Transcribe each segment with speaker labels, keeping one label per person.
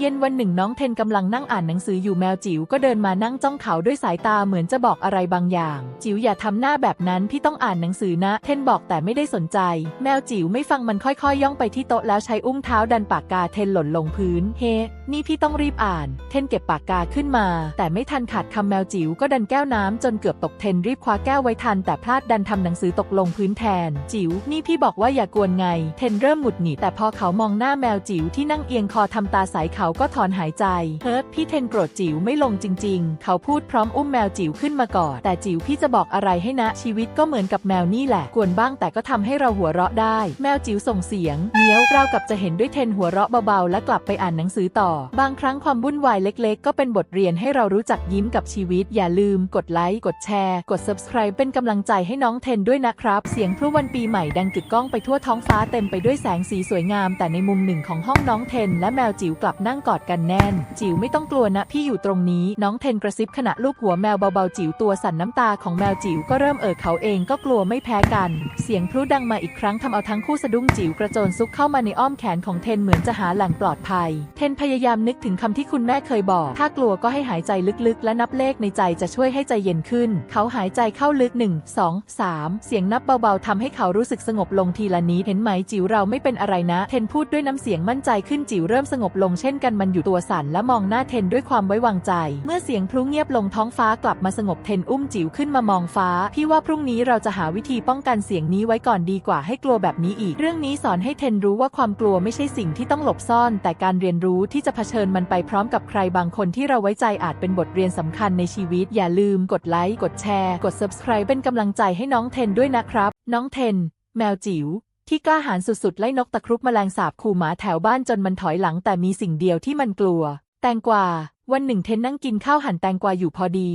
Speaker 1: เย็นวันหนึ่งน้องเทนกำลังนั่งอ่านหนังสืออยู่แมวจิ๋วก็เดินมานั่งจ้องเขาด้วยสายตาเหมือนจะบอกอะไรบางอย่าง จิ๋วอย่าทำหน้าแบบนั้นพี่ต้องอ่านหนังสือนะ เทนบอกแต่ไม่ได้สนใจ แมวจิ๋วไม่ฟังมันค่อยๆ ย่องไปที่โต๊ะแล้วใช้อุ้งเท้าดันปากกาเทนหล่นลงพื้น เฮ นี่พี่ต้องรีบอ่าน เทนเก็บปากกาขึ้นมา แต่ไม่ทันขาดคำแมวจิ๋วก็ดันแก้วน้ำจนเกือบตกเทนรีบคว้าแก้วไว้ทันแต่พลาดดันทำหนังสือตกลงพื้นแทน จิ๋วนี่พี่บอกว่าอย่ากวนไง เทนเริ่มหงุดหงิดแต่พอเขามองหน้าแมวจิ๋วที่นั่งเอียงคอทำตาใสเขาาก็ถอนหายใจ เฮ้ยพี่เทนโกรธจิ๋วไม่ลงจริง ๆ เขาพูดพร้อมอุ้มแมวจิ๋วขึ้นมากอนแต่จิ๋วพี่จะบอกอะไรให้นะ ชีวิตก็เหมือนกับแมวนี่แหละ กวนบ้างแต่ก็ทำให้เราหัวเราะได้ แมวจิ๋วส่งเสียงเมี้ยวเรากับจะเห็นด้วยเทนหัวเราะเบาๆ และกลับไปอ่านหนังสือต่อ บางครั้งความวุ่นวายเล็ก ๆ ก็เป็นบทเรียนให้เรารู้จักยิ้มกับชีวิต อย่าลืม กดไลค์ กดแชร์ กด subscribe เป็นกำลังใจให้น้องเทนด้วยนะครับ เสียงพลุวันปีใหม่ดังกึกก้องไปทั่วท้องฟ้าเต็มไปด้วยแสงสีสวยงาม แต่ในมุมหนึ่งของห้องน้องเทน และแมวจิ๋วกลับนั่งกอดกันแน่น จิ๋วไม่ต้องกลัวนะพี่อยู่ตรงนี้ น้องเทนกระซิบขณะลูบหัวแมวเบาๆจิ๋วตัวสั่นน้ำตาของแมวจิ๋วก็เริ่มเอ่อเขาเองก็กลัวไม่แพ้กัน เสียงพลุดังมาอีกครั้งทำเอาทั้งคู่สะดุ้งจิ๋วกระโจนซุกเข้ามาในอ้อมแขนของเทนเหมือนจะหาแหล่งปลอดภัย เทนพยายามนึกถึงคำที่คุณแม่เคยบอก ถ้ากลัวก็ให้หายใจลึกๆ และนับเลขในใจจะช่วยให้ใจเย็นขึ้น เขาหายใจเข้าลึก 1 2 3 เสียงนับเบาๆทำให้เขารู้สึกสงบลงทีละนิดเห็นไหมจิ๋วเราไม่เป็นอะไรนะ เทนพูดด้วยน้ำเสียงมั่นใจขึ้นจิ๋วเริ่มสงบลงเช่นกันมันอยู่ตัวสั่นและมองหน้าเทนด้วยความไว้วางใจ เมื่อเสียงพลุเงียบลงท้องฟ้ากลับมาสงบเทนอุ้มจิ๋วขึ้นมามองฟ้า พี่ว่าพรุ่งนี้เราจะหาวิธีป้องกันเสียงนี้ไว้ก่อนดีกว่าให้กลัวแบบนี้อีก เรื่องนี้สอนให้เทนรู้ว่าความกลัวไม่ใช่สิ่งที่ต้องหลบซ่อน แต่การเรียนรู้ที่จะเผชิญมันไปพร้อมกับใครบางคนที่เราไว้ใจอาจเป็นบทเรียนสำคัญในชีวิต อย่าลืมกดไลค์กดแชร์ กด subscribe เป็นกำลังใจให้น้องเทนด้วยนะครับ น้องเทน แมวจิ๋ว ที่กล้าหาญสุดๆ ไล่นกตะครุบแมลงสาบขู่หมาแถวบ้านจนมันถอยหลังแต่มีสิ่งเดียวที่มันกลัว แตงกวา วันหนึ่งเทนนั่งกินข้าวหั่นแตงกวาอยู่พอดี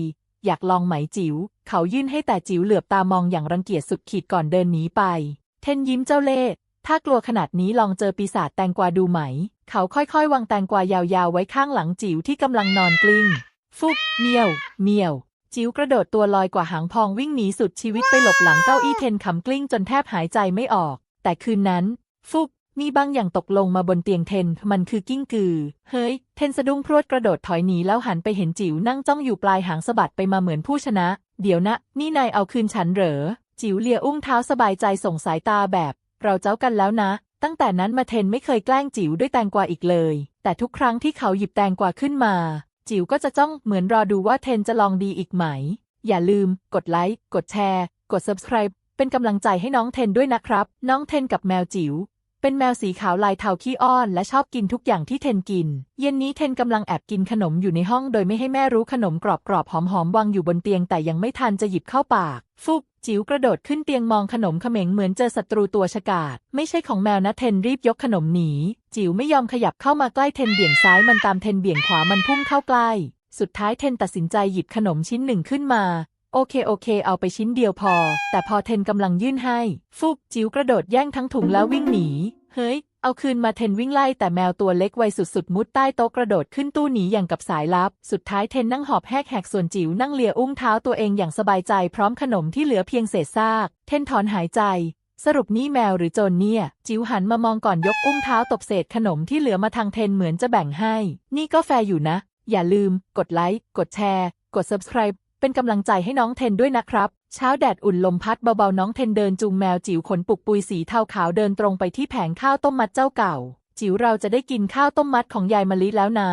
Speaker 1: อยากลองไหมจิ๋ว เขายื่นให้แต่จิ๋วเหลือบตามองอย่างรังเกียจสุดขีดก่อนเดินหนีไป เทนยิ้มเจ้าเล่ห์ถ้ากลัวขนาดนี้ลองเจอปีศาจแตงกวาดูไหม เขาค่อยๆ วางแตงกวายาวๆ ไว้ข้างหลังจิ๋วที่กำลังนอนกลิ้ง ฟุกเมียว เมียว จิ๋วกระโดดตัวลอยกว่าหางพองวิ่งหนีสุดชีวิตไปหลบหลังเก้าอี้เทนขำกลิ้งจนแทบหายใจไม่ออก แต่คืนนั้น ฟุกมีบางอย่างตกลงมาบนเตียงเทน มันคือกิ้งกือ เฮ้ย เทนสะดุ้งพรวดกระโดดถอยหนีแล้วหันไปเห็นจิ๋วนั่งจ้องอยู่ปลายหางสะบัดไปมาเหมือนผู้ชนะ เดี๋ยวนะ นี่นายเอาคืนฉันเหรอ จิ๋วเลียอุ้งเท้าสบายใจส่งสายตาแบบ เราเจ้ากันแล้วนะ ตั้งแต่นั้นมาเทนไม่เคยแกล้งจิ๋วด้วยแตงกวาอีกเลย แต่ทุกครั้งที่เขาหยิบแตงกวาขึ้นมา จิ๋วก็จะจ้องเหมือนรอดูว่าเทนจะลองดีอีกไหม อย่าลืม กดไลค์ กดแชร์ กด subscribe เป็นกำลังใจให้น้องเทนด้วยนะครับ น้องเทนกับแมวจิ๋วเป็นแมวสีขาวลายเทาขี้อ้อนและชอบกินทุกอย่างที่เทนกิน เย็นนี้เทนกำลังแอบกินขนมอยู่ในห้องโดยไม่ให้แม่รู้ขนมกรอบๆหอมๆวางอยู่บนเตียงแต่ยังไม่ทันจะหยิบเข้าปาก ฟุบจิ๋วกระโดดขึ้นเตียงมองขนมเขม็งเหมือนเจอศัตรูตัวฉกาจไม่ใช่ของแมวนะเทนรีบยกขนมหนี จิ๋วไม่ยอมขยับเข้ามาใกล้เทนเบี่ยงซ้ายมันตามเทนเบี่ยงขวามันพุ่งเข้าใกล้ สุดท้ายเทนตัดสินใจหยิบขนมชิ้นหนึ่งขึ้นมา โอเคโอเค เอาไปชิ้นเดียวพอ แต่พอเทนกำลังยื่นให้ ฟุบจิ๋วกระโดดแย่งทั้งถุงแล้ววิ่งหนี เฮ้ย เอาคืนมาเทนวิ่งไล่แต่แมวตัวเล็กวัยสุดๆ มุดใต้โต๊ะกระโดดขึ้นตู้หนีอย่างกับสายลับ สุดท้ายเทนนั่งหอบแหกแหกส่วนจิ๋วนั่งเลียอุ้งเท้าตัวเองอย่างสบายใจพร้อมขนมที่เหลือเพียงเศษซาก เทนถอนหายใจสรุปนี่แมวหรือโจรเนี่ย จิ๋วหันมามองก่อนยกอุ้งเท้าตบเศษขนมที่เหลือมาทางเทนเหมือนจะแบ่งให้ นี่ก็แฟร์อยู่นะ อย่าลืม กดไลค์ กดแชร์ กด subscribe เป็นกำลังใจให้น้องเทนด้วยนะครับ เช้าแดดอุ่นลมพัดเบาๆน้องเทนเดินจูงแมวจิ๋วขนปุกปุยสีเทาขาวเดินตรงไปที่แผงข้าวต้มมัดเจ้าเก่า จิ๋วเราจะได้กินข้าวต้มมัดของยายมะลิแล้วนะ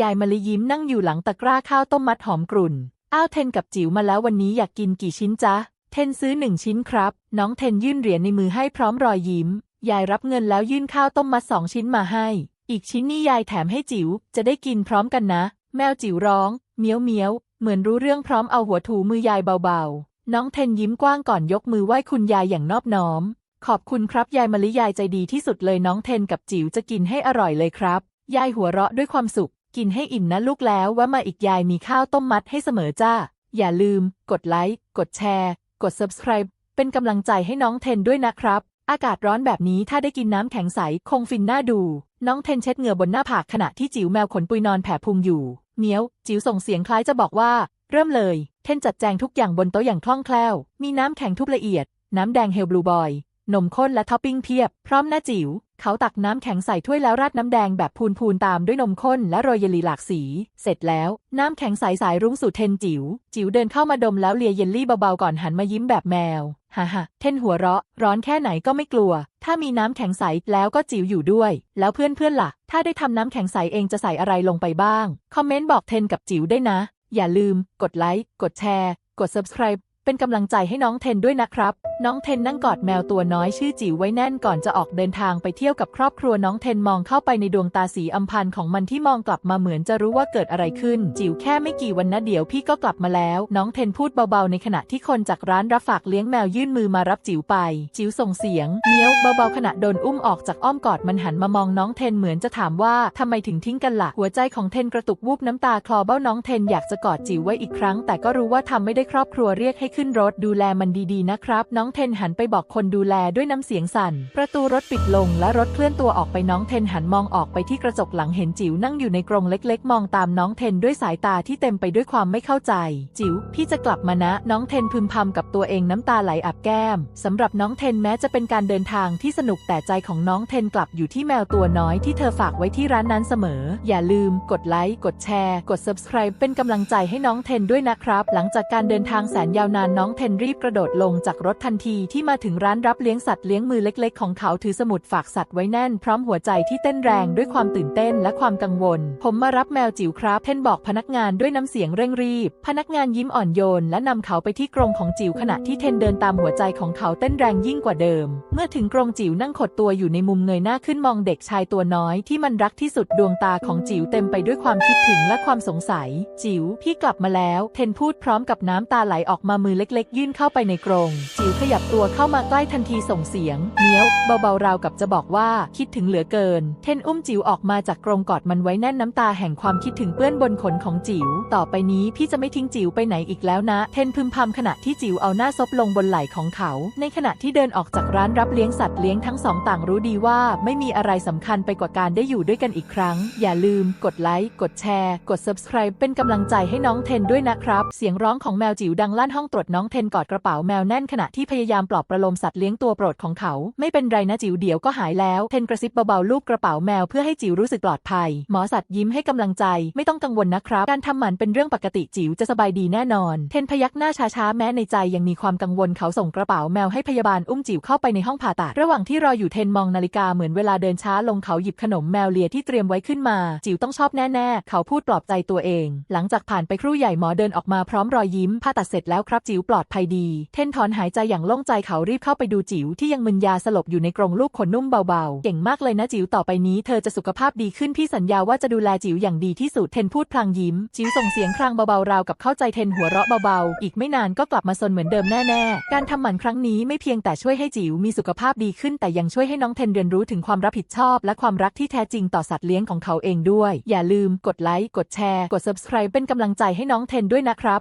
Speaker 1: ยายมะลิยิ้มนั่งอยู่หลังตะกร้าข้าวต้มมัดหอมกรุ่น อ้าวเทนกับจิ๋วมาแล้ววันนี้อยากกินกี่ชิ้นจ๊ะ เทนซื้อหนึ่งชิ้นครับ น้องเทนยื่นเหรียญในมือให้พร้อมรอยยิ้ม ยายรับเงินแล้วยื่นข้าวต้มมัดสองชิ้นมาให้ อีกชิ้นนี่ยายแถมให้จิ๋วจะได้กินพร้อมกันนะ แมวจิ๋วร้องเมียวเมียว เหมือนรู้เรื่องพร้อมเอาหัวถูมือยายเบาๆ น้องเทนยิ้มกว้างก่อนยกมือไหว้คุณยายอย่างนอบน้อม ขอบคุณครับยายมะลิยายใจดีที่สุดเลยน้องเทนกับจิ๋วจะกินให้อร่อยเลยครับ ยายหัวเราะด้วยความสุข กินให้อิ่มนะลูกแล้วว่ามาอีกยายมีข้าวต้มมัดให้เสมอจ้า อย่าลืม กดไลค์ กดแชร์ กด subscribe เป็นกำลังใจให้น้องเทนด้วยนะครับ อากาศร้อนแบบนี้ถ้าได้กินน้ำแข็งใสคงฟินน่าดู น้องเทนเช็ดเหงื่อบนหน้าผากขณะที่จิ๋วแมวขนปุยนอนแผ่พุงอยู่ เมียว จิ๋วส่งเสียงคล้ายจะบอกว่า เริ่มเลย เทนจัดแจงทุกอย่างบนโต๊ะอย่างคล่องแคล่ว มีน้ำแข็งทุบละเอียด น้ำแดงเฮลบลูบอย นมข้นและท็อปปิ้งเพียบ พร้อมหน้าจิ๋ว เขาตักน้ำแข็งใส่ถ้วยแล้วราดน้ำแดงแบบพูนๆตามด้วยนมข้นและโรยเยลลี่หลากสี เสร็จแล้ว น้ำแข็งใสสายรุ้งสู่เทนจิ๋ว จิ๋วเดินเข้ามาดมแล้วเลียเยลลี่เบาๆก่อนหันมายิ้มแบบแมว ฮ่าฮ่าเทนหัวเราะ ร้อนแค่ไหนก็ไม่กลัว ถ้ามีน้ำแข็งใสแล้วก็จิ๋วอยู่ด้วย แล้วเพื่อนๆล่ะ ถ้าได้ทำน้ำแข็งใสเองจะใส่อะไรลงไปบ้าง คอมเมนต์บอกเทนกับจิ๋วได้นะ อย่าลืม กดไลค์ กดแชร์ กด subscribe เป็นกำลังใจให้น้องเทนด้วยนะครับ น้องเทนนั่งกอดแมวตัวน้อยชื่อจิ๋วไว้แน่นก่อนจะออกเดินทางไปเที่ยวกับครอบครัวน้องเทนมองเข้าไปในดวงตาสีอำพันของมันที่มองกลับมาเหมือนจะรู้ว่าเกิดอะไรขึ้น จิ๋วแค่ไม่กี่วันนะเดี๋ยวพี่ก็กลับมาแล้ว น้องเทนพูดเบาๆ ในขณะที่คนจากร้านรับฝากเลี้ยงแมวยื่นมือมารับจิ๋วไป จิ๋วส่งเสียงเมี้ยวเบาๆขณะโดนอุ้มออกจากอ้อมกอดมันหันมามองน้องเทนเหมือนจะถามว่าทำไมถึงทิ้งกันละ่ะหัวใจของเทนกระตุกวูบน้ำตาคลอเบ้าน้องเทนอยากจะกอดจิ๋วไว้อีกครั้ง แต่ก็รู้ว่าทำไม่ได้ครอบครัวเรียกให้ขึ้นรถดูแลมันดีๆนะครับ น้องเทนหันไปบอกคนดูแลด้วยน้ำเสียงสั่น ประตูรถปิดลงและรถเคลื่อนตัวออกไปน้องเทนหันมองออกไปที่กระจกหลังเห็นจิ๋วนั่งอยู่ในกรงเล็ก ๆ มองตามน้องเทนด้วยสายตาที่เต็มไปด้วยความไม่เข้าใจ จิ๋วพี่จะกลับมานะ น้องเทนพึมพำกับตัวเองน้ำตาไหลอาบแก้มสำหรับน้องเทนแม้จะเป็นการเดินทางที่สนุกแต่ใจของน้องเทนกลับอยู่ที่แมวตัวน้อยที่เธอฝากไว้ที่ร้านนั้นเสมอ อย่าลืมกดไลค์กดแชร์ กด subscribe เป็นกำลังใจให้น้องเทนด้วยนะครับ หลังจากการเดินทางแสนยาวนานน้องเทนรีบกระโดดลงจากรถทันทีที่มาถึงร้านรับเลี้ยงสัตว์เลี้ยงมือเล็ก ๆ ของเขาถือสมุดฝากสัตว์ไว้แน่นพร้อมหัวใจที่เต้นแรงด้วยความตื่นเต้นและความกังวล ผมมารับแมวจิ๋วครับเทนบอกพนักงานด้วยน้ำเสียงเร่งรีบ พนักงานยิ้มอ่อนโยน และนำเขาไปที่กรงของจิ๋วขณะที่เทนเดินตามหัวใจของเขาเต้นแรงยิ่งกว่าเดิม เมื่อถึงกรงจิ๋วนั่งขดตัวอยู่ในมุมเงยหน้าขึ้นมองเด็กชายตัวน้อยที่มันรักที่สุดดวงตาของจิ๋วเต็มไปด้วยความคิดถึงและความสงสัย จิ๋วพี่กลับมาแล้ว เทนพูดพร้อมกับน้ำตาไหลออกมามือเล็กๆ ยื่นเข้าไปในกรง จิ๋วขยับตัวเข้ามาใกล้ทันทีส่งเสียงเมี้ยว เบาๆราวกับจะบอกว่าคิดถึงเหลือเกิน เทนอุ้มจิ๋วออกมาจากกรงกอดมันไว้แน่นน้ำตาแห่งความคิดถึงเปื้อนบนขนของจิ๋วต่อไปนี้พี่จะไม่ทิ้งจิ๋วไปไหนอีกแล้วนะ เทนพึมพำขณะที่จิ๋วเอาหน้าซบลงบนไหล่ของเขา ในขณะที่เดินออกจากร้านรับเลี้ยงสัตว์เลี้ยงทั้งสองต่างรู้ดีว่า ไม่มีอะไรสำคัญไปกว่าการได้อยู่ด้วยกันอีกครั้ง อย่าลืม กดไลค์กดแชร์ กด subscribe เป็นกำลังใจให้น้องเทนด้วยนะครับ เสียงร้องของแมวจิ๋วดังลั่นห้องตรวจน้องเทนกอดกระเป๋าแมวแน่นขณะที่พยายามปลอบประโลมสัตว์เลี้ยงตัวโปรดของเขา ไม่เป็นไรนะจิ๋วเดี๋ยวก็หายแล้ว เทนกระซิบเบาๆลูบกระเป๋าแมวเพื่อให้จิ๋วรู้สึกปลอดภัย หมอสัตว์ยิ้มให้กำลังใจ ไม่ต้องกังวลนะครับ การทำหมันเป็นเรื่องปกติจิ๋วจะสบายดีแน่นอน เทนพยักหน้าช้าๆแม้ในใจยังมีความกังวลเขาส่งกระเป๋าแมวให้พยาบาลอุ้มจิ๋วเข้าไปในห้องผ่าตัด ระหว่างที่รออยู่เทนมองนาฬิกาเหมือนเวลาเดินช้าลงเขาหยิบขนมแมวเลียที่เตรียมไว้ขึ้นมา จิ๋วต้องชอบแน่ๆ เขาพูดปลอบใจตัวเอง หลังจากผ่านไปครู่ใหญ่หมอเดินออกมาพร้อมรอยยิ้มผ่าตัดเสร็จแล้วครับจิ๋วปลอดภัยดี เทนถอนหายใจอย่างโล่งใจเขารีบเข้าไปดูจิ๋วที่ยังมึนยาสลบอยู่ในกรงลูกขนนุ่มเบาๆ เก่งมากเลยนะจิ๋วต่อไปนี้เธอจะสุขภาพดีขึ้นพี่สัญญาว่าจะดูแลจิ๋วอย่างดีที่สุดเทนพูดพลางยิ้ม จิ๋วส่งเสียงครางเบาๆราวกับเข้าใจเทนหัวเราะเบาๆ อีกไม่นานก็กลับมาซนเหมือนเดิมแน่ๆ การทำหมันครั้งนี้ไม่เพียงแต่ช่วยให้จิ๋วมีสุขภาพดีขึ้น แต่ยังช่วยให้น้องเทนเรียนรู้ถึงความรับผิดชอบ และความรักที่แท้จริงต่อสัตว์เลี้ยงของเขาเองด้วย อย่าลืมกดไลค์กดแชร์กด subscribe เป็นกำลังใจให้น้องเทนด้วยนะครับ